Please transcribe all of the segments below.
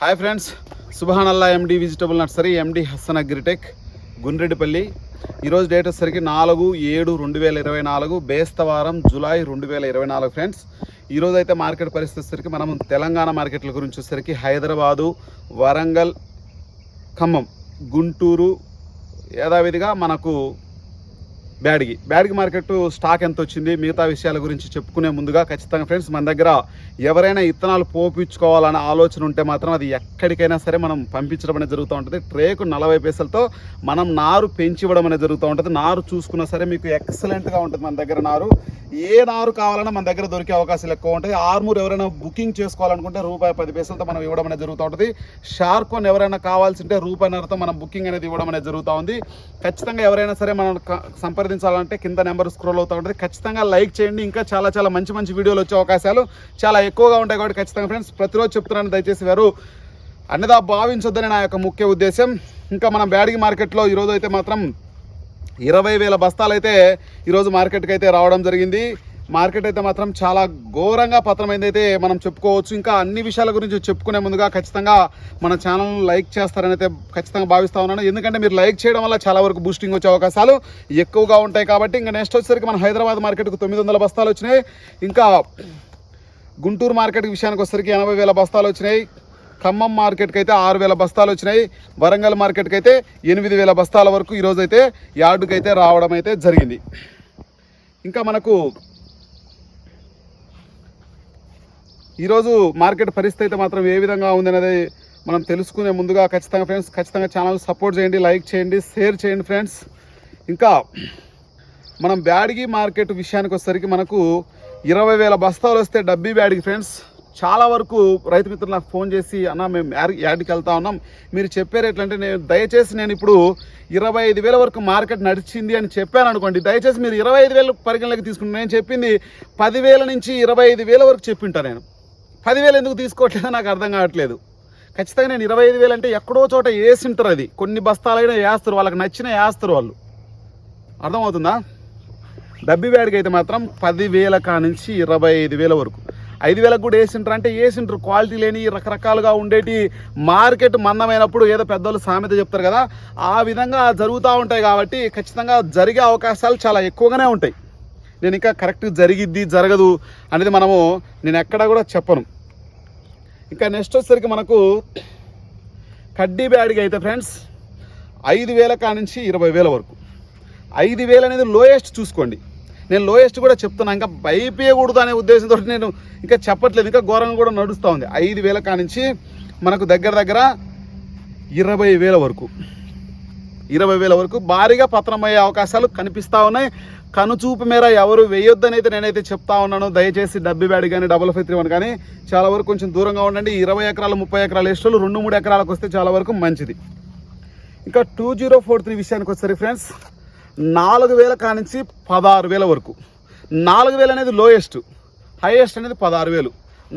Hi friends సుబహానల్లా MD vegetable nursery MD Hasan agritech Gundreddipalli. ఈరోజు date వచ్చేసరికి నాలుగు ఏడు రెండు వేల ఇరవై నాలుగు బేస్తవారం జులై రెండు వేల ఇరవై నాలుగు ఫ్రెండ్స్. ఈరోజు అయితే మార్కెట్ పరిస్థితి వచ్చేసరికి మనం తెలంగాణ మార్కెట్ల గురించి వచ్చేసరికి హైదరాబాదు వరంగల్ ఖమ్మం గుంటూరు యథావిధిగా మనకు బ్యాడ్గి బ్యాడ్గి మార్కెట్ స్టాక్ ఎంత వచ్చింది మిగతా విషయాల గురించి చెప్పుకునే ముందుగా ఖచ్చితంగా ఫ్రెండ్స్ మన దగ్గర ఎవరైనా ఇత్తనాలు పోపించుకోవాలనే ఆలోచన ఉంటే మాత్రం అది ఎక్కడికైనా సరే మనం పంపించడం అనేది జరుగుతూ ఉంటుంది. ట్రేకు నలభై పైసలతో మనం నారు పెంచి ఇవ్వడం అనేది జరుగుతూ ఉంటుంది. నారు చూసుకున్నా సరే మీకు ఎక్సలెంట్గా ఉంటుంది మన దగ్గర నారు. ఏ నారు కావాలన్నా మన దగ్గర దొరికే అవకాశాలు ఎక్కువ ఉంటాయి. ఆర్మూర్ ఎవరైనా బుకింగ్ చేసుకోవాలనుకుంటే రూపాయి పది పైసలతో మనం ఇవ్వడం అనేది జరుగుతూ ఉంటుంది. షార్కోన్ ఎవరైనా కావాల్సి ఉంటే రూపాయిన్నరతో మనం బుకింగ్ అనేది ఇవ్వడం అనేది జరుగుతూ ఉంది. ఖచ్చితంగా ఎవరైనా సరే మనం సంప్రదించ సంప్రదించాలంటే కింద నెంబర్ స్క్రోల్ అవుతూ ఉంటుంది. ఖచ్చితంగా లైక్ చేయండి. ఇంకా చాలా చాలా మంచి మంచి వీడియోలు వచ్చే అవకాశాలు చాలా ఎక్కువగా ఉంటాయి కాబట్టి ఖచ్చితంగా ఫ్రెండ్స్ ప్రతిరోజు చెప్తున్నాను దయచేసి వారు. అన్నదా భావించొద్దని నా యొక్క ముఖ్య ఉద్దేశం. ఇంకా మనం బ్యాడిగి మార్కెట్లో ఈరోజు అయితే మాత్రం ఇరవై వేల బస్తాలు అయితే ఈరోజు మార్కెట్కి అయితే రావడం జరిగింది. మార్కెట్ అయితే మాత్రం చాలా ఘోరంగా పతనమైంది అయితే మనం చెప్పుకోవచ్చు. ఇంకా అన్ని విషయాల గురించి చెప్పుకునే ముందుగా ఖచ్చితంగా మన ఛానల్ లైక్ చేస్తారని అయితే ఖచ్చితంగా భావిస్తా ఉన్నాను. ఎందుకంటే మీరు లైక్ చేయడం వల్ల చాలా వరకు బూస్టింగ్ వచ్చే అవకాశాలు ఎక్కువగా ఉంటాయి కాబట్టి ఇంకా నెక్స్ట్ వచ్చేసరికి మన హైదరాబాద్ మార్కెట్కు తొమ్మిది వందల బస్తాలు వచ్చినాయి. ఇంకా గుంటూరు మార్కెట్ విషయానికి వచ్చేసరికి ఎనభై వేల బస్తాలు వచ్చినాయి. ఖమ్మం మార్కెట్కి అయితే ఆరు వేల బస్తాలు వచ్చినాయి. వరంగల్ మార్కెట్కి అయితే ఎనిమిది వేల బస్తాల వరకు ఈరోజు అయితే యార్డుకి అయితే రావడం అయితే జరిగింది. ఇంకా మనకు ఈరోజు మార్కెట్ పరిస్థితి అయితే మాత్రం ఏ విధంగా ఉందనేది మనం తెలుసుకునే ముందుగా ఖచ్చితంగా ఫ్రెండ్స్ ఖచ్చితంగా ఛానల్ సపోర్ట్ చేయండి లైక్ చేయండి షేర్ చేయండి ఫ్రెండ్స్. ఇంకా మనం బ్యాడిగి మార్కెట్ విషయానికి వచ్చేసరికి మనకు ఇరవై వేల బస్తాలు వస్తే డబ్బీ బ్యాడిగి ఫ్రెండ్స్. చాలా వరకు రైతు మిత్రులు నాకు ఫోన్ చేసి అన్న మేము యాడ్- యాడ్కి వెళ్తా ఉన్నాం. మీరు చెప్పే రేట్లు అంటే నేను దయచేసి నేను ఇప్పుడు ఇరవై ఐదు వేల వరకు మార్కెట్ నడిచింది అని చెప్పాను అనుకోండి. దయచేసి మీరు ఇరవై ఐదు వేలు పరిగణలోకి తీసుకుంటున్నాను నేను చెప్పింది పదివేల నుంచి ఇరవై ఐదు వేల వరకు చెప్పింటా నేను. పదివేలు ఎందుకు తీసుకోవట్లేదో నాకు అర్థం కావట్లేదు. ఖచ్చితంగా నేను ఇరవై ఐదు వేలు అంటే ఎక్కడో చోట వేసింటారు అది. కొన్ని బస్తాలైనా వేస్తారు వాళ్ళకి నచ్చిన వేస్తారు వాళ్ళు. అర్థమవుతుందా? డబ్బి బ్యాడ్కి అయితే మాత్రం పదివేల కా నుంచి ఇరవై ఐదు వేల వరకు. ఐదు వేలకు కూడా వేసింటారు అంటే వేసింటారు. క్వాలిటీ లేని రకరకాలుగా ఉండేటి మార్కెట్ మందమైనప్పుడు ఏదో పెద్దోళ్ళు సామెత చెప్తారు కదా ఆ విధంగా జరుగుతూ ఉంటాయి కాబట్టి ఖచ్చితంగా జరిగే అవకాశాలు చాలా ఎక్కువగానే ఉంటాయి. నేను ఇంకా కరెక్ట్ జరిగిద్ది జరగదు అనేది మనము నేను ఎక్కడా కూడా చెప్పను. ఇంకా నెక్స్ట్ వచ్చేసరికి మనకు కడ్డీ బ్యాడ్గా అయితే ఫ్రెండ్స్ ఐదు వేల కా నుంచి ఇరవై వేల వరకు. ఐదు వేలు అనేది లోయెస్ట్ చూసుకోండి. నేను లోయెస్ట్ కూడా చెప్తున్నా ఇంకా భయపేయకూడదు అనే ఉద్దేశంతో నేను ఇంకా చెప్పట్లేదు ఇంకా ఘోరంగా కూడా నడుస్తూ ఉంది. ఐదు వేల కానించి మనకు దగ్గర దగ్గర ఇరవై వేల వరకు. ఇరవై వేల వరకు భారీగా పతనమయ్యే అవకాశాలు కనిపిస్తూ ఉన్నాయి. కనుచూపు మేర ఎవరు వేయొద్దని అయితే నేనైతే చెప్తా ఉన్నాను. దయచేసి డబ్బి బ్యాడ్ కానీ డబల్ ఫైవ్ త్రీ వన్ కానీ చాలా వరకు కొంచెం దూరంగా ఉండండి. ఇరవై ఎకరాలు ముప్పై ఎకరాలు ఇష్టాలు రెండు మూడు ఎకరాలకు వస్తే చాలా వరకు మంచిది. ఇంకా టూ జీరో ఫోర్ త్రీ విషయానికి వచ్చేసరికి ఫ్రెండ్స్ నాలుగు వేల కానించి పదహారు వేల వరకు. నాలుగు వేలు అనేది లోయెస్ట్ హైయెస్ట్ అనేది పదహారు వేలు.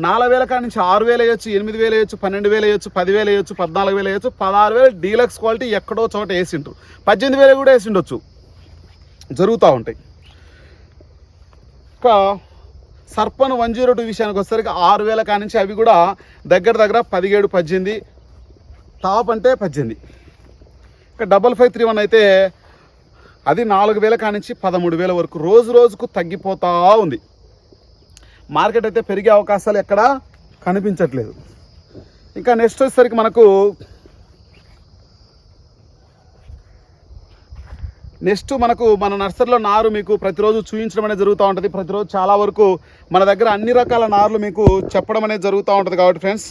నాలుగు వేల కానించి ఆరు వేలు వేయచ్చు ఎనిమిది వేలు వేయచ్చు పన్నెండు వేలు వేయచ్చు పదివేలు వేయచ్చు పద్నాలుగు వేలు వేయచ్చు పదహారు వేలు డీలక్స్ క్వాలిటీ ఎక్కడో చోట వేసిండ్రు. పద్దెనిమిది వేలు కూడా వేసిండొచ్చు. జరుగుతూ ఉంటాయి. ఇంకా సర్పన్ వన్ జీరో టూ విషయానికి వచ్చేసరికి ఆరు వేల కానించి అవి కూడా దగ్గర దగ్గర పదిహేడు పద్దెనిమిది టాప్ అంటే పద్దెనిమిది. ఇంకా డబల్ ఫైవ్ త్రీ వన్ అయితే అది నాలుగు వేల కానించి పదమూడు వేల వరకు రోజు రోజుకు తగ్గిపోతూ ఉంది. మార్కెట్ అయితే పెరిగే అవకాశాలు ఎక్కడా కనిపించట్లేదు. ఇంకా నెక్స్ట్ వచ్చేసరికి మనకు నెక్స్ట్ మనకు మన నర్సరీలో నారు మీకు ప్రతిరోజు చూపించడం అనేది జరుగుతూ ఉంటుంది. ప్రతిరోజు చాలా వరకు మన దగ్గర అన్ని రకాల నారులు మీకు చెప్పడం అనేది జరుగుతూ ఉంటుంది కాబట్టి ఫ్రెండ్స్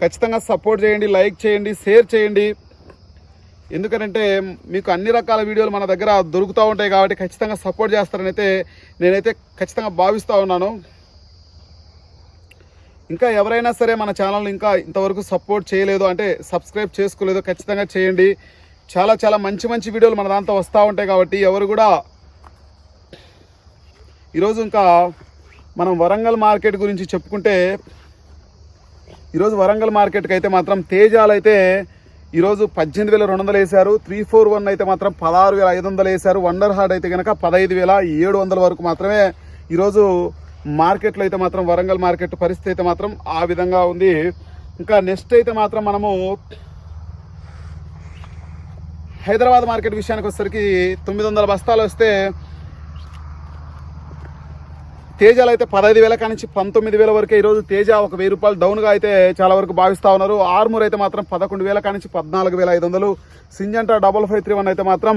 ఖచ్చితంగా సపోర్ట్ చేయండి లైక్ చేయండి షేర్ చేయండి. ఎందుకంటే మీకు అన్ని రకాల వీడియోలు మన దగ్గర దొరుకుతూ ఉంటాయి కాబట్టి ఖచ్చితంగా సపోర్ట్ చేస్తారని అయితే నేనైతే ఖచ్చితంగా భావిస్తూ ఉన్నాను. ఇంకా ఎవరైనా సరే మన ఛానల్ని ఇంకా ఇంతవరకు సపోర్ట్ చేయలేదు అంటే సబ్స్క్రైబ్ చేసుకోలేదు ఖచ్చితంగా చేయండి. చాలా చాలా మంచి మంచి వీడియోలు మన దాంతో వస్తూ ఉంటాయి కాబట్టి ఎవరు కూడా ఈరోజు ఇంకా మనం వరంగల్ మార్కెట్ గురించి చెప్పుకుంటే ఈరోజు వరంగల్ మార్కెట్కి అయితే మాత్రం తేజాలు అయితే ఈరోజు పద్దెనిమిది వేల రెండు వందలు వేశారు త్రీ ఫోర్ వన్ అయితే మాత్రం పదహారు వేల ఐదు వందలు వేశారు వండర్ హార్డ్ అయితే కనుక పదహైదు వేల ఏడు వందల వరకు మాత్రమే ఈరోజు మార్కెట్లో అయితే మాత్రం వరంగల్ మార్కెట్ పరిస్థితి అయితే మాత్రం ఆ విధంగా ఉంది. ఇంకా నెక్స్ట్ అయితే మాత్రం మనము హైదరాబాద్ మార్కెట్ విషయానికి వచ్చేసరికి తొమ్మిది వందల బస్తాలు వస్తే తేజాలు అయితే పదహైదు వేల కానించి పంతొమ్మిది వేల వరకే ఈరోజు తేజ ఒక వెయ్యి రూపాయలు డౌన్గా అయితే చాలా వరకు భావిస్తూ ఉన్నారు. ఆర్మూర్ అయితే మాత్రం పదకొండు వేల కానించి పద్నాలుగు వేల ఐదు వందలు. Syngenta double five three one అయితే మాత్రం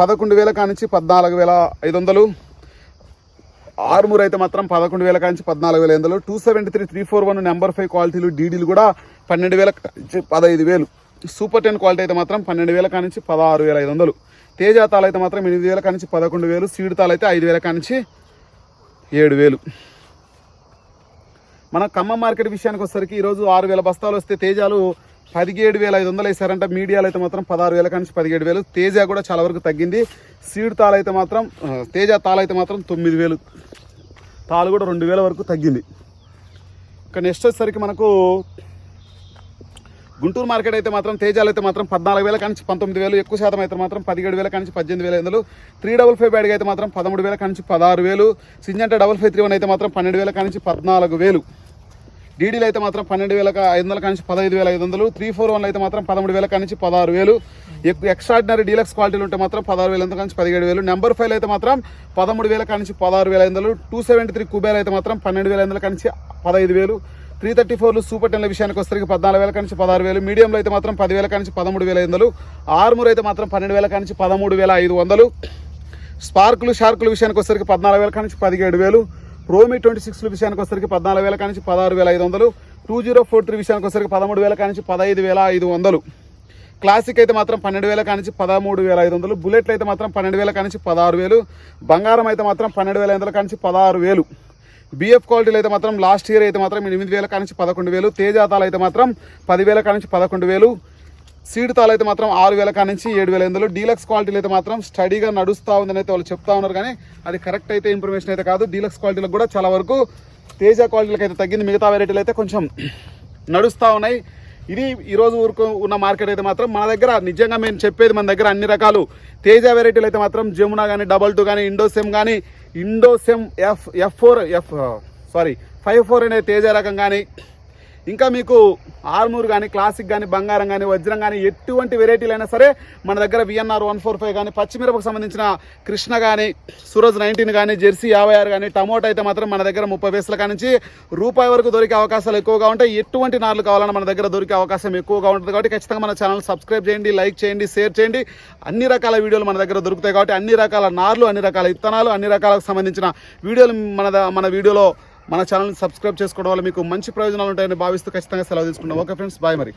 పదకొండు వేల కానించి పద్నాలుగు వేల ఐదు వందలు. ఆర్మూర్ అయితే మాత్రం పదకొండు వేల కానించి పద్నాలుగు వేల వందలు. Two seventy three three four one number five క్వాలిటీలు డీడీలు కూడా పన్నెండు వేల పదహైదు వేలు. సూపర్ టెన్ క్వాలిటీ అయితే మాత్రం పన్నెండు వేల కానించి పదహారు వేల ఐదు వందలు. తేజ తాలు అయితే మాత్రం ఎనిమిది వేల కానించి పదకొండు వేలు సీడ్ తాలు అయితే ఐదు వేల కానించి ఏడు వేలు. మన ఖమ్మం మార్కెట్ విషయానికి వచ్చేసరికి ఈరోజు ఆరు వేల బస్తాలు వస్తే తేజాలు పదిహేడు వేల ఐదు వందలు వేసారంట మీడియాలు అయితే మాత్రం పదహారు వేల నుంచి పదిహేడు వేలు. తేజ కూడా చాలా వరకు తగ్గింది. సీడ్ తాలు అయితే మాత్రం తేజ తాలు అయితే మాత్రం తొమ్మిది వేలు. తాలు కూడా రెండు వేల వరకు తగ్గింది. ఇక నెక్స్ట్ వచ్చేసరికి మనకు గుంటూరు మార్కెట్ అయితే మాత్రం తేజాలు అయితే మాత్రం పద్నాలుగు వేల కానించి పంతొమ్మిది వేలు ఎక్కువ శాతం అయితే మాత్రం పదిహేడు వేల కానించి పద్దెనిమిది వేల ఐదు త్రీ డబుల్ ఫైవ్ బ్యాడ్గా అయితే మాత్రం పదమూడు వేల కానించి పదహారు వేలు Syngenta double five three one అయితే మాత్రం పన్నెండు వేల కానించి పద్నాలుగు వేలు. డీడీలు అయితే మాత్రం పన్నెండు వేల ఐదు వందల కానించి పదహైదు వేల ఐదు వందలు త్రీ ఫోర్ వన్లు అయితే మాత్రం పదమూడు వేల కానించి పదహారు వేలు. ఎక్కువ ఎక్స్ట్రాడినరీ డీలక్స్ క్వాలిటీలు ఉంటే మాత్రం పదహారు వేల కానించి పదిహేడు వేలు. నెంబర్ ఫైవ్ అయితే మాత్రం పదమూడు వేల కానించి పదహారు వేల ఐదు వందలు టూ సెవెంటీ త్రీ కుబేర్ అయితే మాత్రం పన్నెండు వేల ఐదు వందల కానించి పదహైదు వేలు. త్రీ థర్టీ ఫోర్లు సూపర్ టెన్ల విషయానికి వస్తే పద్నాలుగు వేల నుంచి పదహారు వేలు. మీడియంలో అయితే మాత్రం పదివేల నుంచి పదమూడు వేల ఐదు వందలు. ఆర్మూర్ అయితే మాత్రం పన్నెండు వేల కానించి పదమూడు వేల ఐదు వందలు. స్పార్కులు షార్కుల విషయానికి వచ్చేసరికి పద్నాలుగు వేల కానించి పదిహేడు వేలు. రోమి ట్వంటీ సిక్స్ల విషయానికి వచ్చేసరికి పద్నాలుగు వేల కానించి పదహారు వేల ఐదు వందలు. టూ జీరో ఫోర్ త్రీ విషయానికి వచ్చేసరికి పదమూడు వేల నుంచి పదహైదు వేల ఐదు వందలు. క్లాసిక్ అయితే మాత్రం పన్నెండు వేల కానించి పదమూడు వేల ఐదు వందలు. బుల్లెట్లు అయితే మాత్రం పన్నెండు వేల కానించి పదహారు వేలు. బంగారం అయితే మాత్రం పన్నెండు వేల ఐదు వందల కానించి పదహారు వేలు. బిఎఫ్ క్వాలిటీలు అయితే మాత్రం లాస్ట్ ఇయర్ అయితే మాత్రం ఎనిమిది వేల కానించి పదకొండు వేలు తేజాతాలు అయితే మాత్రం పదివేల కానించి పదకొండు వేలు సీడ్ తాలు అయితే మాత్రం ఆరు వేల కానించి ఏడు వేల ఎనిమిదిలో డీలక్స్ క్వాలిటీలు అయితే మాత్రం స్టడీగా నడుస్తూ ఉందని అయితే వాళ్ళు చెప్తా ఉన్నారు కానీ అది కరెక్ట్ అయితే ఇన్ఫర్మేషన్ అయితే కాదు. డీలక్స్ క్వాలిటీలకు కూడా చాలా వరకు తేజ క్వాలిటీలకు అయితే తగ్గింది. మిగతా వెరైటీలు అయితే కొంచెం నడుస్తూ ఉన్నాయి. ఇది ఈరోజు ఊరుకు ఉన్న మార్కెట్ అయితే మాత్రం మన దగ్గర నిజంగా మేము చెప్పేది మన దగ్గర అన్ని రకాలు తేజ వెరైటీలు అయితే మాత్రం జమునా కానీ డబల్ టూ కానీ ఇండోసెమ్ కానీ Indosem F F four F sorry five four అనే తేజ రకం కానీ ఇంకా మీకు ఆర్మూర్ కానీ క్లాసిక్ కానీ బంగారం కానీ వజ్రం కానీ ఎటువంటి వెరైటీలు అయినా సరే మన దగ్గర విఎన్ఆర్ వన్ ఫోర్ ఫైవ్ కానీ పచ్చిమిరపకు సంబంధించిన కృష్ణ కానీ సూరజ్ నైన్టీన్ కానీ జెర్సీ యాభై ఆరు కానీ టమోటా అయితే మాత్రం మన దగ్గర ముప్పై వేసుల కానించి రూపాయి వరకు దొరికే అవకాశాలు ఎక్కువగా ఉంటాయి. ఎటువంటి నార్లు కావాలన్నా మన దగ్గర దొరికే అవకాశం ఎక్కువగా ఉంటుంది కాబట్టి ఖచ్చితంగా మన ఛానల్ సబ్స్క్రైబ్ చేయండి లైక్ చేయండి షేర్ చేయండి. అన్ని రకాల వీడియోలు మన దగ్గర దొరుకుతాయి కాబట్టి అన్ని రకాల నార్లు అన్ని రకాల ఇత్తనాలు అన్ని రకాలకు సంబంధించిన వీడియోలు మన మన వీడియోలో మన ఛానల్ని సబ్స్క్రైబ్ చేసుకోవడం వల్ల మీకు మంచి ప్రయోజనాలు ఉంటాయని భావిస్తూ ఖచ్చితంగా సెలవు తీసుకుంటాం ఓకే ఫ్రెండ్స్ బాయ్ మరి.